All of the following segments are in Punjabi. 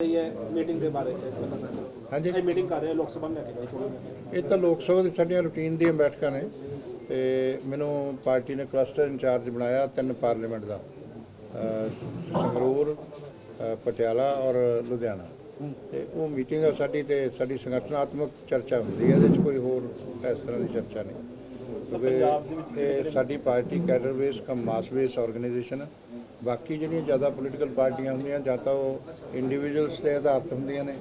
ਰਹੀ ਹੈ ਮੀਟਿੰਗ ਦੇ ਬਾਰੇ ਚ ਪਤਾ ਕਰ ਹਾਂਜੀ। ਇਹ ਮੀਟਿੰਗ ਕਰ ਰਹੇ ਲੋਕ ਸਭਾ ਨੂੰ ਲੈ ਕੇ ਗਏ ਇਹ ਤਾਂ ਲੋਕ ਸਭਾ ਦੀ ਸਾਡੀਆਂ ਰੂਟੀਨ ਦੀਆਂ ਬੈਠਕਾਂ ਨੇ ਤੇ ਮੈਨੂੰ ਪਾਰਟੀ ਨੇ ਕਲਸਟਰ ਇੰਚਾਰਜ ਬਣਾਇਆ ਤਿੰਨ ਪਾਰਲੀਮੈਂਟ ਦਾ ਅਹ ਸੰਗਰੂਰ ਅਹ ਪਟਿਆਲਾ ਔਰ ਲੁਧਿਆਣਾ। ਤੇ ਉਹ ਮੀਟਿੰਗ ਆ ਸਾਡੀ ਤੇ ਸਾਡੀ ਸੰਗਠਨਾਤਮਕ ਚਰਚਾ ਹੁੰਦੀ ਹੈ ਇਹਦੇ ਵਿੱਚ ਕੋਈ ਹੋਰ ਇਸ ਤਰ੍ਹਾਂ ਦੀ ਚਰਚਾ ਨਹੀਂ। ਕਿਉਂਕਿ ਇਹ ਸਾਡੀ party cadre base cum mass base organisation ਹੈ ਬਾਕੀ ਜਿਹੜੀਆਂ ਜ਼ਿਆਦਾ ਪੋਲੀਟੀਕਲ ਪਾਰਟੀਆਂ ਹੁੰਦੀਆਂ ਜਾਂ ਤਾਂ ਉਹ ਇੰਡੀਵਿਜੂਅਲਸ ਤੇ ਆਧਾਰਿਤ ਹੁੰਦੀਆਂ ਨੇ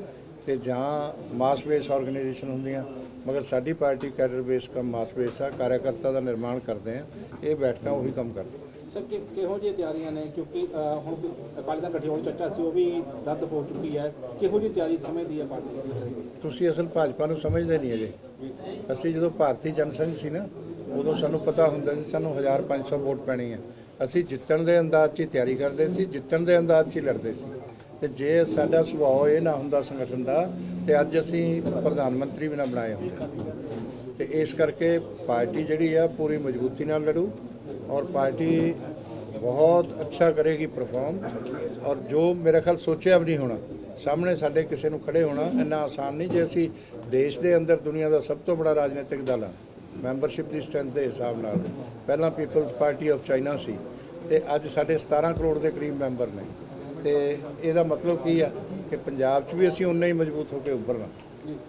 ਤੇ ਜਾਂ ਮਾਸ ਬੇਸ ਆਰਗੇਨਾਈਜੇਸ਼ਨ ਹੁੰਦੀਆਂ ਮਗਰ ਸਾਡੀ party cadre base cum mass base ਆ ਕਾਰਜਕਰਤਾ ਦਾ ਨਿਰਮਾਣ ਕਰਦੇ ਆ ਇਹ ਬੈਠਕਾਂ ਉਹੀ ਕੰਮ ਕਰਦੀਆਂ ਸਰ ਕਿ ਕਿਹੋ ਜਿਹੀ ਤਿਆਰੀਆਂ ਨੇ? ਕਿਉਂਕਿ ਹੁਣ ਅਕਾਲੀ ਦਲ ਇਕੱਠੇ ਹੋਣ ਚਰਚਾ ਸੀ ਉਹ ਵੀ ਰੱਦ ਹੋ ਚੁੱਕੀ ਹੈ। ਕਿਹੋ ਜਿਹੀ ਤਿਆਰੀ ਸਮਝਦੀ ਹੈ ਪਾਰਟੀ ਤੁਸੀਂ ਅਸਲ ਭਾਜਪਾ ਨੂੰ ਸਮਝਦੇ ਨਹੀਂ ਅਜੇ ਅਸੀਂ ਜਦੋਂ ਭਾਰਤੀ ਜਨਸੰਘ ਸੀ ਨਾ ਉਦੋਂ ਸਾਨੂੰ ਪਤਾ ਹੁੰਦਾ ਸੀ ਸਾਨੂੰ 1500 ਵੋਟ ਪੈਣੀ ਹੈ। ਅਸੀਂ ਜਿੱਤਣ ਦੇ ਅੰਦਾਜ਼ 'ਚ ਹੀ ਤਿਆਰੀ ਕਰਦੇ ਸੀ, ਜਿੱਤਣ ਦੇ ਅੰਦਾਜ਼ 'ਚ ਹੀ ਲੜਦੇ ਸੀ। ਤੇ ਜੇ ਸਾਡਾ ਸੁਭਾਅ ਇਹ ਨਾ ਹੁੰਦਾ ਸੰਗਠਨ ਦਾ, ਤੇ ਅੱਜ ਅਸੀਂ ਪ੍ਰਧਾਨ ਮੰਤਰੀ ਵੀ ਨਾ ਬਣਾਏ ਹੁੰਦੇ। ਤੇ ਇਸ ਕਰਕੇ ਪਾਰਟੀ ਜਿਹੜੀ ਆ, ਪੂਰੀ ਮਜ਼ਬੂਤੀ ਨਾਲ ਲੜੂ ਔਰ ਪਾਰਟੀ ਬਹੁਤ ਅੱਛਾ ਕਰੇਗੀ ਪਰਫਾਰਮ ਔਰ ਜੋ ਮੇਰੇ ਖਿਆਲ ਸੋਚਿਆ ਵੀ ਨਹੀਂ ਹੋਣਾ, ਸਾਹਮਣੇ ਸਾਡੇ ਕਿਸੇ ਨੂੰ ਖੜੇ ਹੋਣਾ ਇੰਨਾ ਆਸਾਨ ਨਹੀਂ ਜੇ ਅਸੀਂ ਦੇਸ਼ ਦੇ ਅੰਦਰ ਦੁਨੀਆ ਦਾ ਸਭ ਤੋਂ ਬੜਾ ਰਾਜਨੀਤਿਕ ਦਲ ਆ। ਮੈਂਬਰਸ਼ਿਪ ਦੀ ਸਟਰੈਂਥ ਦੇ ਹਿਸਾਬ ਨਾਲ। ਪਹਿਲਾਂ ਪੀਪਲਸ ਪਾਰਟੀ ਆਫ ਚਾਈਨਾ ਸੀ ਤੇ ਅੱਜ ਸਾਡੇ 17 ਕਰੋੜ ਦੇ ਕਰੀਬ ਮੈਂਬਰ ਨੇ। ਤੇ ਇਹਦਾ ਮਤਲਬ ਕੀ ਆ ਕਿ ਪੰਜਾਬ 'ਚ ਵੀ ਅਸੀਂ ਉਨਾ ਹੀ ਮਜ਼ਬੂਤ ਹੋ ਕੇ ਉੱਭਰਨਾ।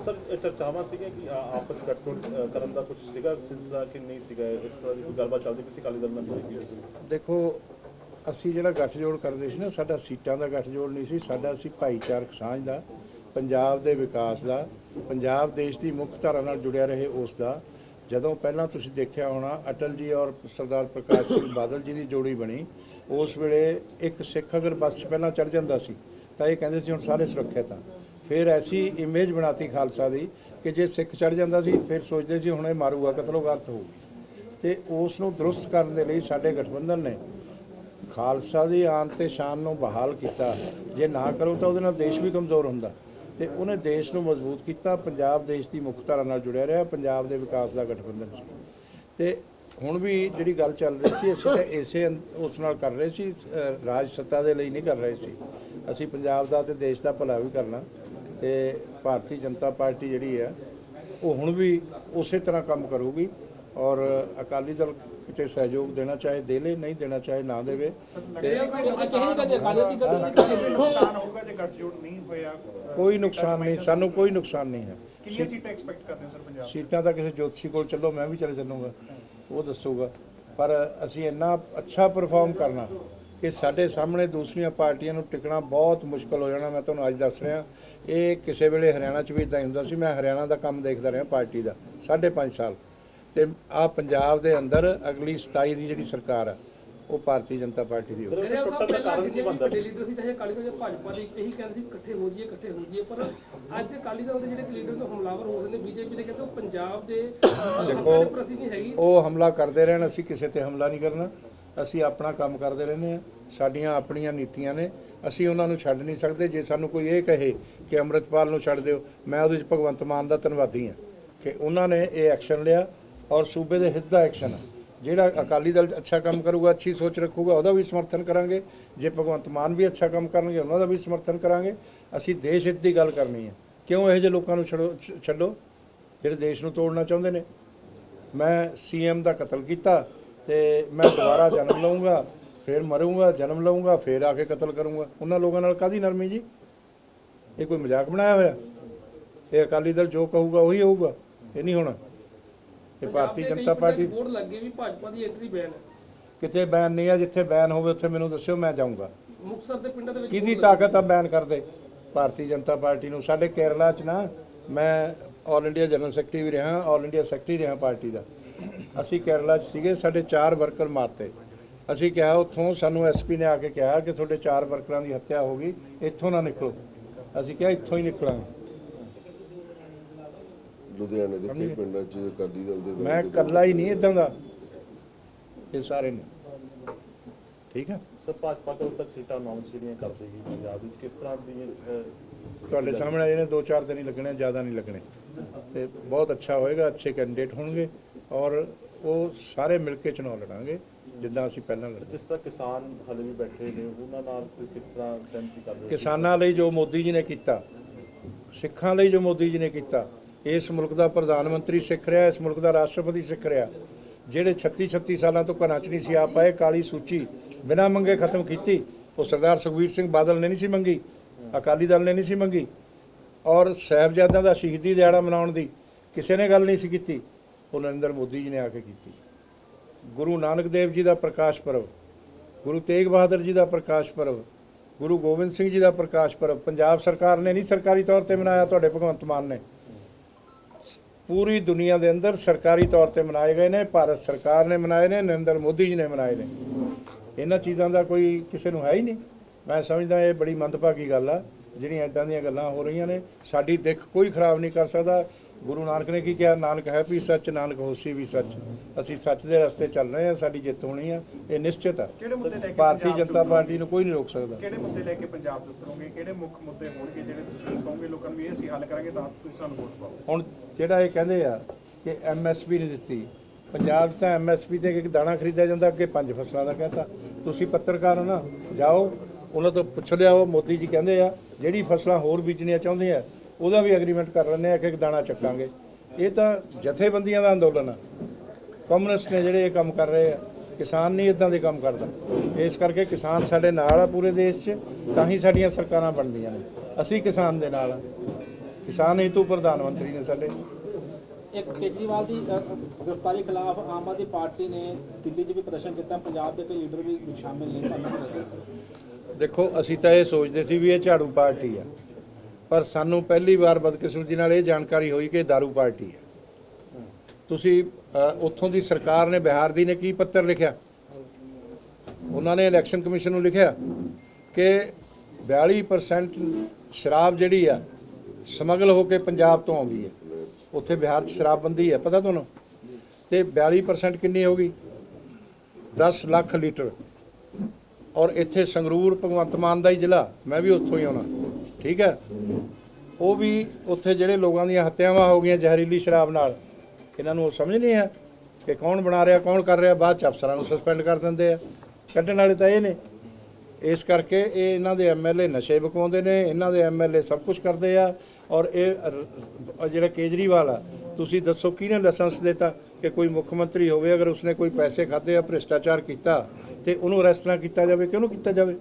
ਸਰ ਚਰਚਾਵਾਂ ਸੀਗੀਆਂ ਕਿ ਆਪਸ ਗੱਠਜੋੜ ਕਰਨ ਦਾ ਕੁਝ ਸੀਗਾ ਸਿਲਸਿਲਾ ਕਿ ਨਹੀਂ ਸੀਗਾ? ਇਸ ਤਰ੍ਹਾਂ ਦੀ ਕੋਈ ਗੱਲਬਾਤ ਚੱਲਦੀ ਪਈ ਸੀ ਅਕਾਲੀ ਦਲ ਨਾਲ ਦੇਖੋ ਅਸੀਂ ਜਿਹੜਾ ਗੱਠਜੋੜ ਕਰਦੇ ਸੀ ਨਾ ਸਾਡਾ ਸੀਟਾਂ ਦਾ ਗੱਠਜੋੜ ਨਹੀਂ ਸੀ ਸਾਡਾ ਸੀ ਭਾਈਚਾਰਕ ਸਾਂਝ ਦਾ ਪੰਜਾਬ ਦੇ ਵਿਕਾਸ ਦਾ ਪੰਜਾਬ ਦੇਸ਼ ਦੀ ਮੁੱਖ ਧਾਰਾ ਨਾਲ ਜੁੜਿਆ ਰਹੇ ਉਸ ਦਾ ਜਦੋਂ ਪਹਿਲਾਂ ਤੁਸੀਂ ਦੇਖਿਆ ਹੋਣਾ, ਅਟਲ ਜੀ ਔਰ ਸਰਦਾਰ ਪ੍ਰਕਾਸ਼ ਸਿੰਘ ਬਾਦਲ ਜੀ ਦੀ ਜੋੜੀ ਬਣੀ, ਉਸ ਵੇਲੇ ਇੱਕ ਸਿੱਖ ਅਗਰ ਬੱਸ 'ਚ ਪਹਿਲਾਂ ਚੜ ਜਾਂਦਾ ਸੀ, ਤਾਂ ਇਹ ਕਹਿੰਦੇ ਸੀ ਹੁਣ ਸਾਰੇ ਸੁਰੱਖਿਅਤ ਆ। ਫਿਰ ਐਸੀ ਇਮੇਜ ਬਣਾਤੀ ਖਾਲਸਾ ਦੀ ਕਿ ਜੇ ਸਿੱਖ ਚੜ ਜਾਂਦਾ ਸੀ, ਫਿਰ ਸੋਚਦੇ ਸੀ ਹੁਣ ਇਹ ਮਾਰੂਗਾ ਕਤਲੋਗਾਰਤ ਹੋਊਗੀ। ਤੇ ਉਸ ਨੂੰ ਦਰੁਸਤ ਕਰਨ ਦੇ ਲਈ ਸਾਡੇ ਗਠਬੰਧਨ ਨੇ ਖਾਲਸਾ ਦੀ ਆਨ ਤੇ ਸ਼ਾਨ ਨੂੰ ਬਹਾਲ ਕੀਤਾ। ਜੇ ਨਾ ਕਰੋ ਤਾਂ ਉਹਦੇ ਨਾਲ ਦੇਸ਼ ਵੀ ਕਮਜ਼ੋਰ ਹੁੰਦਾ। ਤੇ ਉਹਨੇ ਦੇਸ਼ ਨੂੰ ਮਜ਼ਬੂਤ ਕੀਤਾ, ਪੰਜਾਬ ਦੇਸ਼ ਦੀ ਮੁੱਖ ਧਾਰਾ ਨਾਲ ਜੁੜਿਆ ਰਿਹਾ, ਪੰਜਾਬ ਦੇ ਵਿਕਾਸ ਦਾ ਗਠਬੰਧਨ ਸੀ। ਤੇ ਹੁਣ ਵੀ ਜਿਹੜੀ ਗੱਲ ਚੱਲ ਰਹੀ ਸੀ, ਅਸੀਂ ਤਾਂ ਇਸੇ ਅੰ- ਉਸ ਨਾਲ ਕਰ ਰਹੇ ਸੀ ਰਾਜ ਸੱਤਾ ਦੇ ਲਈ ਨਹੀਂ ਕਰ ਰਹੇ ਸੀ। ਅਸੀਂ ਪੰਜਾਬ ਦਾ ਤੇ ਦੇਸ਼ ਦਾ ਭਲਾ ਵੀ ਕਰਨਾ, ਤੇ ਭਾਰਤੀ ਜਨਤਾ ਪਾਰਟੀ ਜਿਹੜੀ ਹੈ ਉਹ ਹੁਣ ਵੀ ਉਸੇ ਤਰ੍ਹਾਂ ਕੰਮ ਕਰੂਗੀ ਔਰ ਅਕਾਲੀ ਦਲ ਕਿਤੇ ਸਹਿਯੋਗ ਦੇਣਾ ਚਾਹੇ ਦੇ ਲੇ ਨਹੀਂ ਦੇਣਾ ਚਾਹੇ ਨਾ ਦੇਵੇ। ਤੇ ਨੁਕਸਾਨ ਹੋਊਗਾ। ਜੇ ਗੱਠਜੋੜ ਨਹੀਂ ਹੋਇਆ ਕੋਈ ਨੁਕਸਾਨ ਨਹੀਂ ਸਾਨੂੰ ਕੋਈ ਨੁਕਸਾਨ ਨਹੀਂ ਹੈ। ਕਿੰਨੀਆਂ ਸੀਟਾਂ ਐਕਸਪੈਕਟ ਕਰਦੇ ਹੋ ਸਰ ਪੰਜਾਬ ਸੀਟਾਂ ਤਾਂ ਕਿਸੇ ਜੋਤਸ਼ੀ ਕੋਲ ਚੱਲੋ ਮੈਂ ਵੀ ਚਲੇ ਚੱਲੂਗਾ। ਉਹ ਦੱਸੂਗਾ। ਪਰ ਅਸੀਂ ਇੰਨਾ ਅੱਛਾ ਪਰਫਾਰਮ ਕਰਨਾ ਕਿ ਸਾਡੇ ਸਾਹਮਣੇ ਦੂਸਰੀਆਂ ਪਾਰਟੀਆਂ ਨੂੰ ਟਿਕਣਾ ਬਹੁਤ ਮੁਸ਼ਕਲ ਹੋ ਜਾਣਾ। ਮੈਂ ਤੁਹਾਨੂੰ ਅੱਜ ਦੱਸ ਰਿਹਾ ਇਹ ਕਿਸੇ ਵੇਲੇ ਹਰਿਆਣਾ 'ਚ ਵੀ ਇਦਾਂ ਹੀ ਹੁੰਦਾ ਸੀ। ਮੈਂ ਹਰਿਆਣਾ ਦਾ ਕੰਮ ਦੇਖਦਾ ਰਿਹਾ ਪਾਰਟੀ ਦਾ ਸਾਢੇ ਪੰਜ ਸਾਲ। ਤੇ ਆ ਪੰਜਾਬ ਦੇ ਅੰਦਰ ਅਗਲੀ 27 ਦੀ ਜਿਹੜੀ ਸਰਕਾਰ ਆ ਉਹ ਭਾਰਤੀ ਜਨਤਾ ਪਾਰਟੀ ਦੀ ਹੋਊ। ਸਰ ਮੇਰੇ ਟੁੱਟਣ ਦਾ ਕਾਰਨ ਕੀ ਬਣਦਾ? ਵੱਡੇ ਲੀਡਰ ਸੀ ਚਾਹੇ ਅਕਾਲੀ ਦਲ ਜਾਂ ਭਾਜਪਾ ਦੇ ਇਹੀ ਕਹਿੰਦੇ ਸੀ ਇਕੱਠੇ ਹੋ ਜਾਈਏ ਇਕੱਠੇ ਹੋ ਜਾਈਏ ਪਰ ਅੱਜ ਅਕਾਲੀ ਦਲ ਦੇ ਜਿਹੜੇ ਲੀਡਰ ਨੇ ਹਮਲਾਵਰ ਹੋ ਰਹੇ ਨੇ ਬੀਜੇਪੀ ਦੇ ਕਹਿੰਦੇ ਉਹ ਪੰਜਾਬ ਦੇ ਦੇਖੋ ਪ੍ਰਤੀ ਨਹੀਂ ਹੈਗੀ। ਉਹ ਹਮਲਾ ਕਰਦੇ ਰਹਿਣ ਅਸੀਂ ਕਿਸੇ ਤੇ ਹਮਲਾ ਨਹੀਂ ਕਰਨਾ। ਅਸੀਂ ਆਪਣਾ ਕੰਮ ਕਰਦੇ ਰਹਿੰਦੇ ਆ ਸਾਡੀਆਂ ਆਪਣੀਆਂ ਨੀਤੀਆਂ ਨੇ। ਅਸੀਂ ਉਹਨਾਂ ਨੂੰ ਛੱਡ ਨਹੀਂ ਸਕਦੇ। ਜੇ ਸਾਨੂੰ ਕੋਈ ਇਹ ਕਹੇ ਕਿ ਅੰਮ੍ਰਿਤਪਾਲ ਨੂੰ ਛੱਡ ਦਿਓ ਮੈਂ ਉਹਦੇ ਵਿੱਚ ਭਗਵੰਤ ਮਾਨ ਦਾ ਧੰਨਵਾਦੀ ਹਾਂ ਕਿ ਉਹਨਾਂ ਨੇ ਇਹ ਐਕਸ਼ਨ ਲਿਆ। ਔਰ ਸੂਬੇ ਦੇ ਹਿੱਤ ਦਾ ਐਕਸ਼ਨ ਹੈ ਜਿਹੜਾ ਅਕਾਲੀ ਦਲ ਅੱਛਾ ਕੰਮ ਕਰੂਗਾ, ਅੱਛੀ ਸੋਚ ਰੱਖੂਗਾ, ਉਹਦਾ ਵੀ ਸਮਰਥਨ ਕਰਾਂਗੇ। ਜੇ ਭਗਵੰਤ ਮਾਨ ਵੀ ਅੱਛਾ ਕੰਮ ਕਰਨਗੇ, ਉਹਨਾਂ ਦਾ ਵੀ ਸਮਰਥਨ ਕਰਾਂਗੇ। ਅਸੀਂ ਦੇਸ਼ ਹਿੱਤ ਦੀ ਗੱਲ ਕਰਨੀ ਹੈ ਕਿਉਂ ਇਹੋ ਜਿਹੇ ਲੋਕਾਂ ਨੂੰ ਛੱਡੋ ਛੱਡੋ? ਜਿਹੜੇ ਦੇਸ਼ ਨੂੰ ਤੋੜਨਾ ਚਾਹੁੰਦੇ ਨੇ। ਮੈਂ ਸੀਐਮ ਦਾ ਕਤਲ ਕੀਤਾ ਤੇ ਮੈਂ ਦੁਬਾਰਾ ਜਨਮ ਲਵਾਂਗਾ ਫਿਰ ਮਰੂੰਗਾ, ਜਨਮ ਲਵਾਂਗਾ ਫਿਰ ਆ ਕੇ ਕਤਲ ਕਰੂੰਗਾ। ਉਹਨਾਂ ਲੋਕਾਂ ਨਾਲ ਕਾਦੀ ਨਰਮੀ ਜੀ? ਇਹ ਕੋਈ ਮਜ਼ਾਕ ਬਣਾਇਆ ਹੋਇਆ? ਇਹ ਅਕਾਲੀ ਦਲ ਜੋ ਕਹੂਗਾ, ਉਹੀ ਹੋਊਗਾ। ਇਹ ਨਹੀਂ ਹੋਣਾ। ਇਹ ਭਾਰਤੀ ਜਨਤਾ ਪਾਰਟੀ ਬੋਰਡ ਲੱਗੇ ਵੀ ਭਾਜਪਾ ਦੀ ਐਂਟਰੀ ਬੈਨ ਹੈ। ਕਿਤੇ ਬੈਨ ਨਹੀਂ ਆ ਜਿੱਥੇ ਬੈਨ ਹੋਵੇ ਉੱਥੇ ਮੈਨੂੰ ਦੱਸਿਓ ਮੈਂ ਜਾਊਂਗਾ। ਮੁਕਤਸਰ ਦੇ ਪਿੰਡਾਂ ਦੇ ਵਿੱਚ ਕਿਹਦੀ ਤਾਕਤ ਆ ਬੈਨ ਕਰਦੇ? ਭਾਰਤੀ ਜਨਤਾ ਪਾਰਟੀ ਨੂੰ। ਸਾਡੇ ਕੇਰਲਾ 'ਚ ਨਾ ਮੈਂ ਆਲ ਇੰਡੀਆ ਜਨਰਲ ਸੈਕਟਰੀ ਵੀ ਰਿਹਾ ਆਲ ਇੰਡੀਆ ਸੈਕਟਰੀ ਰਿਹਾ ਪਾਰਟੀ ਦਾ। ਅਸੀਂ ਕੇਰਲਾ 'ਚ ਸੀਗੇ ਸਾਡੇ ਚਾਰ ਵਰਕਰ ਮਾਰਤੇ। ਅਸੀਂ ਕਿਹਾ ਉੱਥੋਂ ਸਾਨੂੰ ਐਸਪੀ ਨੇ ਆ ਕੇ ਕਿਹਾ ਕਿ ਤੁਹਾਡੇ ਚਾਰ ਵਰਕਰਾਂ ਦੀ ਹੱਤਿਆ ਹੋ ਗਈ ਇੱਥੋਂ ਨਾ ਨਿਕਲੋ। ਅਸੀਂ ਕਿਹਾ ਇੱਥੋਂ ਹੀ ਨਿਕਲਾਂਗੇ। ਲੁਧਿਆਣੇ ਦੇ ਕਈ ਪਿੰਡਾਂ 'ਚ ਅਕਾਲੀ ਦਲ ਦੇ ਮੈਂ ਇਕੱਲਾ ਹੀ ਨਹੀਂ ਇਦਾਂ ਦਾ। ਇਹ ਸਾਰੇ ਨੇ। ਠੀਕ ਹੈ ਸਰ ਭਾਜਪਾ ਕੋਲ ਤੱਕ ਸੀਟਾਂ ਅਨਾਉਂਸ ਜਿਹੜੀਆਂ ਕਰ ਦੇਗੀ ਪੰਜਾਬ ਵਿੱਚ। ਕਿਸ ਤਰ੍ਹਾਂ ਦੀ ਤੁਹਾਡੇ ਸਾਹਮਣੇ ਇਹਨੇ 2-4 ਦਿਨ ਹੀ ਲੱਗਣੇ ਜ਼ਿਆਦਾ ਨਹੀਂ ਲੱਗਣੇ। ਤੇ ਬਹੁਤ ਅੱਛਾ ਹੋਏਗਾ ਅੱਛੇ ਕੈਂਡੀਡੇਟ ਹੋਣਗੇ ਔਰ ਉਹ ਸਾਰੇ ਮਿਲ ਕੇ ਚੁਣਾਵ ਲੜਾਂਗੇ ਜਿੱਦਾਂ ਅਸੀਂ ਪਹਿਲਾਂ ਲੜੇ ਜਿਸ ਤਰ੍ਹਾਂ ਕਿਸਾਨ ਹਲੇ ਵੀ ਬੈਠੇ ਨੇ ਉਹਨਾਂ ਨਾਲ ਕਿਸ ਤਰ੍ਹਾਂ ਸਹਿਮਤੀ ਕਰਦੇ ਕਿਸਾਨਾਂ ਲਈ ਜੋ ਮੋਦੀ ਜੀ ਨੇ ਕੀਤਾ ਸਿੱਖਾਂ ਲਈ ਜੋ ਮੋਦੀ ਜੀ ਨੇ ਕੀਤਾ ਇਸ ਮੁਲਕ ਦਾ ਪ੍ਰਧਾਨ ਮੰਤਰੀ ਸਿੱਖ ਰਿਹਾ, ਇਸ ਮੁਲਕ ਦਾ ਰਾਸ਼ਟਰਪਤੀ ਸਿੱਖ ਰਿਹਾ, ਜਿਹੜੇ 36 36 ਸਾਲਾਂ ਤੋਂ ਘਰਾਂ 'ਚ ਨਹੀਂ ਸੀ ਆ ਪਾਏ, ਕਾਲੀ ਸੂਚੀ ਬਿਨਾਂ ਮੰਗੇ ਖਤਮ ਕੀਤੀ, ਉਹ ਸਰਦਾਰ ਸੁਖਬੀਰ ਸਿੰਘ ਬਾਦਲ ਨੇ ਨਹੀਂ ਸੀ ਮੰਗੀ, ਅਕਾਲੀ ਦਲ ਨੇ ਨਹੀਂ ਸੀ ਮੰਗੀ, ਔਰ ਸਾਹਿਬਜ਼ਾਦਿਆਂ ਦਾ ਸ਼ਹੀਦੀ ਦਿਹਾੜਾ ਮਨਾਉਣ ਦੀ ਕਿਸੇ ਨੇ ਗੱਲ ਨਹੀਂ ਸੀ ਕੀਤੀ, ਉਹ ਨਰਿੰਦਰ ਮੋਦੀ ਜੀ ਨੇ ਆ ਕੇ ਕੀਤੀ। ਗੁਰੂ ਨਾਨਕ ਦੇਵ ਜੀ ਦਾ ਪ੍ਰਕਾਸ਼ ਪਰਵ, ਗੁਰੂ ਤੇਗ ਬਹਾਦਰ ਜੀ ਦਾ ਪ੍ਰਕਾਸ਼ ਪਰਵ, ਗੁਰੂ ਗੋਬਿੰਦ ਸਿੰਘ ਜੀ ਦਾ ਪ੍ਰਕਾਸ਼ ਪਰਵ, ਪੰਜਾਬ ਸਰਕਾਰ ਨੇ ਨਹੀਂ ਸਰਕਾਰੀ ਤੌਰ ਤੇ ਮਨਾਇਆ, ਤੁਹਾਡੇ ਭਗਵੰਤ ਮਾਨ ਨੇ। ਪੂਰੀ ਦੁਨੀਆ ਦੇ ਅੰਦਰ ਸਰਕਾਰੀ ਤੌਰ ਤੇ ਮਨਾਏ ਗਏ ਨੇ, ਭਾਰਤ ਸਰਕਾਰ ਨੇ ਮਨਾਏ ਨੇ, ਨਰਿੰਦਰ ਮੋਦੀ ਜੀ ਨੇ ਮਨਾਏ ਨੇ। ਇਹਨਾਂ ਚੀਜ਼ਾਂ ਦਾ ਕੋਈ ਕਿਸੇ ਨੂੰ ਹੈ ਹੀ ਨਹੀਂ। ਮੈਂ ਸਮਝਦਾ ਇਹ ਬੜੀ ਮੰਦਭਾਗੀ ਗੱਲ ਆ, ਜਿਹੜੀਆਂ ਇਦਾਂ ਦੀਆਂ ਗੱਲਾਂ ਹੋ ਰਹੀਆਂ ਨੇ। ਸਾਡੀ ਦਿੱਖ ਕੋਈ ਖਰਾਬ ਨਹੀਂ ਕਰ ਸਕਦਾ। ਗੁਰੂ ਨਾਨਕ ਨੇ ਕੀ ਕਿਹਾ? ਨਾਨਕ ਹੈ ਵੀ ਸੱਚ ਨਾਨਕ ਹੋਸੀ ਵੀ ਸੱਚ। ਅਸੀਂ ਸੱਚ ਦੇ ਰਸਤੇ ਚੱਲ ਰਹੇ ਹਾਂ ਸਾਡੀ ਜਿੱਤ ਹੋਣੀ ਆ ਇਹ ਨਿਸ਼ਚਿਤ ਆ। ਕਿਹੜੇ ਮੁੱਦੇ ਲੈ ਕੇ ਭਾਰਤੀ ਜਨਤਾ ਪਾਰਟੀ ਨੂੰ ਕੋਈ ਨਹੀਂ ਰੋਕ ਸਕਦਾ। ਕਿਹੜੇ ਮੁੱਦੇ ਲੈ ਕੇ ਪੰਜਾਬ ਦੇ ਉਤਰੋਗੇ ਕਿਹੜੇ ਮੁੱਖ ਮੁੱਦੇ ਹੋਣਗੇ ਜਿਹੜੇ ਤੁਸੀਂ ਕਹੋਗੇ ਲੋਕਾਂ ਨੂੰ ਇਹ ਅਸੀਂ ਹੱਲ ਕਰਾਂਗੇ ਤਾਂ ਤੁਸੀਂ ਸਾਨੂੰ ਵੋਟ ਪਾਓ? ਹੁਣ ਜਿਹੜਾ ਇਹ ਕਹਿੰਦੇ ਆ ਕਿ ਐਮਐਸਪੀ ਨਹੀਂ ਦਿੱਤੀ ਪੰਜਾਬ ਤਾਂ ਐਮਐਸਪੀ ਤੇ ਇੱਕ ਦਾਣਾ ਖਰੀਦਿਆ ਜਾਂਦਾ ਅੱਗੇ ਪੰਜ ਫਸਲਾਂ ਦਾ ਕਹਤਾ। ਤੁਸੀਂ ਪੱਤਰਕਾਰ ਹੋ ਨਾ ਜਾਓ ਉਹਨਾਂ ਤੋਂ ਪੁੱਛ ਲਿਆਓ ਮੋਦੀ ਜੀ ਕਹਿੰਦੇ ਆ ਜਿਹੜੀ ਫਸਲਾਂ ਹੋਰ ਬੀਜਣੀਆਂ ਚਾਹੁੰਦੇ ਆ ਉਹਦਾ ਵੀ ਐਗਰੀਮੈਂਟ ਕਰ ਲੈਂਦੇ ਆ ਕਿ ਇੱਕ ਦਾਣਾ ਚੱਕਾਂਗੇ। ਇਹ ਤਾਂ ਜਥੇਬੰਦੀਆਂ ਦਾ ਅੰਦੋਲਨ ਆ। ਕਮਿਊਨਿਸਟ ਨੇ ਜਿਹੜੇ ਇਹ ਕੰਮ ਕਰ ਰਹੇ ਆ ਕਿਸਾਨ ਨਹੀਂ ਇਦਾਂ ਦੇ ਕੰਮ ਕਰਦਾ। ਇਸ ਕਰਕੇ ਕਿਸਾਨ ਸਾਡੇ ਨਾਲ ਆ ਪੂਰੇ ਦੇਸ਼ 'ਚ ਤਾਂ ਹੀ ਸਾਡੀਆਂ ਸਰਕਾਰਾਂ ਬਣਦੀਆਂ ਨੇ। ਅਸੀਂ ਕਿਸਾਨ ਦੇ ਨਾਲ ਆ। ਕਿਸਾਨ ਹੀ ਤੂੰ ਪ੍ਰਧਾਨ ਮੰਤਰੀ ਨੇ ਸਾਡੇ। ਇੱਕ ਕੇਜਰੀਵਾਲ ਦੀ ਗ੍ਰਿਫਤਾਰੀ ਖਿਲਾਫ ਆਮ ਆਦਮੀ ਪਾਰਟੀ ਨੇ ਦਿੱਲੀ 'ਚ ਵੀ ਪ੍ਰਦਰਸ਼ਨ ਕੀਤਾ ਪੰਜਾਬ ਦੇ ਕਈ ਲੀਡਰ ਵੀ ਸ਼ਾਮਿਲ ਨੇ। ਸਾਨੂੰ ਦੇਖੋ ਅਸੀਂ ਤਾਂ ਇਹ ਸੋਚਦੇ ਸੀ ਵੀ ਇਹ ਝਾੜੂ ਪਾਰਟੀ ਆ। ਪਰ ਸਾਨੂੰ ਪਹਿਲੀ ਵਾਰ ਬਦਕਿਸਮਤੀ ਨਾਲ ਇਹ ਜਾਣਕਾਰੀ ਹੋਈ ਕਿ ਇਹ ਦਾਰੂ ਪਾਰਟੀ ਹੈ। ਤੁਸੀਂ ਉੱਥੋਂ ਦੀ ਸਰਕਾਰ ਨੇ, ਬਿਹਾਰ ਦੀ ਨੇ ਕੀ ਪੱਤਰ ਲਿਖਿਆ? ਉਹਨਾਂ ਨੇ ਇਲੈਕਸ਼ਨ ਕਮਿਸ਼ਨ ਨੂੰ ਲਿਖਿਆ ਕਿ 42% ਸ਼ਰਾਬ ਜਿਹੜੀ ਆ, ਸਮਗਲ ਹੋ ਕੇ ਪੰਜਾਬ ਤੋਂ ਆਉਂਦੀ ਹੈ। ਉੱਥੇ ਬਿਹਾਰ 'ਚ ਸ਼ਰਾਬਬੰਦੀ ਹੈ। ਪਤਾ ਤੁਹਾਨੂੰ? ਤੇ 42% ਕਿੰਨੀ ਹੋ ਗਈ? 10 ਲੱਖ ਲੀਟਰ। ਔਰ ਇੱਥੇ ਸੰਗਰੂਰ, ਭਗਵੰਤ ਮਾਨ ਦਾ ਹੀ ਜ਼ਿਲ੍ਹਾ। ਮੈਂ ਵੀ ਉੱਥੋਂ ਹੀ ਆਉਣਾ। ਠੀਕ ਹੈ? ਉਹ ਵੀ ਉੱਥੇ ਜਿਹੜੇ ਲੋਕਾਂ ਦੀਆਂ ਹੱਤਿਆਵਾਂ ਹੋ ਗਈਆਂ ਜ਼ਹਿਰੀਲੀ ਸ਼ਰਾਬ ਨਾਲ, ਇਹਨਾਂ ਨੂੰ ਉਹ ਸਮਝ ਨਹੀਂ ਹੈ ਕਿ ਕੌਣ ਬਣਾ ਰਿਹਾ, ਕੌਣ ਕਰ ਰਿਹਾ, ਬਾਅਦ ਚ ਅਫਸਰਾਂ ਨੂੰ ਸਸਪੈਂਡ ਕਰ ਦਿੰਦੇ ਆ। ਕੱਢਣ ਵਾਲੇ ਤਾਂ ਇਹ ਨੇ। ਇਸ ਕਰਕੇ ਇਹ ਇਹਨਾਂ ਦੇ ਐਮਐਲਏ ਨਸ਼ੇ ਵਿਕਾਉਂਦੇ ਨੇ, ਇਹਨਾਂ ਦੇ ਐਮਐਲਏ ਸਭ ਕੁਝ ਕਰਦੇ ਆ ਔਰ ਇਹ ਜਿਹੜਾ ਕੇਜਰੀਵਾਲ ਆ, ਤੁਸੀਂ ਦੱਸੋ ਕਿਹਨੇ ਲਾਇਸੈਂਸ ਦਿੱਤਾ ਕਿ ਕੋਈ ਮੁੱਖ ਮੰਤਰੀ ਹੋਵੇ, ਅਗਰ ਉਸਨੇ ਕੋਈ ਪੈਸੇ ਖਾਦੇ ਆ ਭ੍ਰਿਸ਼ਟਾਚਾਰ ਕੀਤਾ ਤੇ ਉਹਨੂੰ ਅਰੈਸਟ ਨਾ ਕੀਤਾ ਜਾਵੇ, ਕਿਉਂ ਕੀਤਾ ਜਾਵੇ?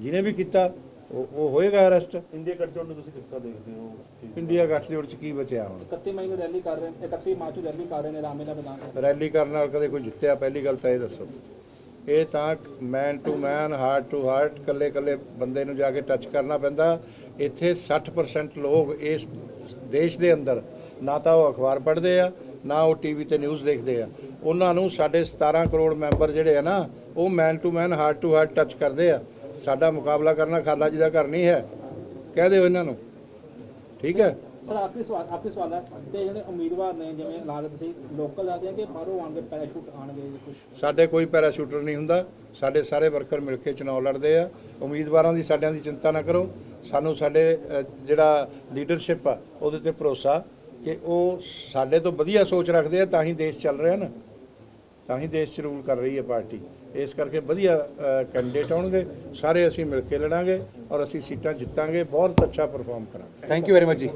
ਜਿਹਨੇ ਵੀ ਕੀਤਾ ਉਹ ਉਹ ਹੋਏਗਾ ਅਰੈਸਟ। ਇੰਡੀਆ ਗੱਠਜੋੜ ਨੂੰ ਤੁਸੀਂ ਕਿਸ ਤਰ੍ਹਾਂ ਦੇਖਦੇ ਹੋ? ਕਿ ਇੰਡੀਆ ਗੱਠਜੋੜ ਚ ਕੀ ਬਚਿਆ ਹੁਣ? 31 ਮਈ ਨੂੰ ਰੈਲੀ ਕਰ ਰਹੇ ਨੇ 31 ਮਾਰਚ ਨੂੰ ਰੈਲੀ ਕਰ ਰਹੇ ਨੇ ਰਾਮੇਲਾ ਮੈਦਾਨ ਰੈਲੀ ਕਰਨ ਨਾਲ ਕਦੇ ਕੋਈ ਜਿੱਤਿਆ? ਪਹਿਲੀ ਗੱਲ ਤਾਂ ਇਹ ਦੱਸੋ। ਇਹ ਤਾਂ man to man heart to heart ਕੱਲੇ ਕੱਲੇ ਬੰਦੇ ਨੂੰ ਜਾ ਕੇ ਟੱਚ ਕਰਨਾ ਪੈਂਦਾ। ਇੱਥੇ 60% ਲੋਕ ਇਸ ਦੇਸ਼ ਦੇ ਅੰਦਰ ਨਾ ਤਾਂ ਉਹ ਅਖਬਾਰ ਪੜ੍ਹਦੇ ਆ ਨਾ ਉਹ ਟੀਵੀ ਤੇ ਨਿਊਜ਼ ਦੇਖਦੇ ਆ। ਉਹਨਾਂ ਨੂੰ ਸਾਡੇ 17 ਕਰੋੜ ਮੈਂਬਰ ਜਿਹੜੇ ਆ ਨਾ ਉਹ man to man heart to heart touch ਕਰਦੇ ਆ। ਸਾਡਾ ਮੁਕਾਬਲਾ ਕਰਨਾ ਖਾਲਾ ਜੀ ਦਾ ਘਰ ਨਹੀਂ ਹੈ। ਕਹਿ ਦਿਓ ਇਹਨਾਂ ਨੂੰ। ਠੀਕ ਹੈ? ਸਰ ਆਖਰੀ ਸਵਾਲ ਆਖਰੀ ਸਵਾਲ ਹੈ। ਤੇ ਜਿਹੜੇ ਉਮੀਦਵਾਰ ਨੇ ਜਿਵੇਂ ਲਾਗਤ ਸੀ ਲੋਕਲ ਆ ਕਿ ਬਾਹਰੋਂ ਆਣਗੇ ਪੈਰਾਸ਼ੂਟ ਆਣਗੇ ਕੁਝ ਸਾਡੇ ਕੋਈ ਪੈਰਾਸ਼ੂਟਰ ਨਹੀਂ ਹੁੰਦਾ। ਸਾਡੇ ਸਾਰੇ ਵਰਕਰ ਮਿਲ ਕੇ ਚੁਣਾਵ ਲੜਦੇ ਆ। ਉਮੀਦਵਾਰਾਂ ਦੀ ਸਾਡਿਆਂ ਦੀ ਚਿੰਤਾ ਨਾ ਕਰੋ। ਸਾਨੂੰ ਸਾਡੇ ਜਿਹੜਾ ਲੀਡਰਸ਼ਿਪ ਆ ਉਹਦੇ ਤੇ ਭਰੋਸਾ ਕਿ ਉਹ ਸਾਡੇ ਤੋਂ ਵਧੀਆ ਸੋਚ ਰੱਖਦੇ ਆ ਤਾਂ ਹੀ ਦੇਸ਼ ਚੱਲ ਰਿਹਾ ਨਾ। ਤਾਂ ਹੀ ਦੇਸ਼ 'ਚ ਰੂਲ ਕਰ ਰਹੀ ਹੈ ਪਾਰਟੀ। ਇਸ ਕਰਕੇ ਵਧੀਆ ਕੈਂਡੀਡੇਟ ਆਉਣਗੇ ਸਾਰੇ ਅਸੀਂ ਮਿਲ ਕੇ ਲੜਾਂਗੇ ਔਰ ਅਸੀਂ ਸੀਟਾਂ ਜਿੱਤਾਂਗੇ ਬਹੁਤ ਅੱਛਾ ਪਰਫਾਰਮ ਕਰਾਂਗੇ। ਥੈਂਕ ਯੂ ਵੈਰੀ ਮਚ ਜੀ।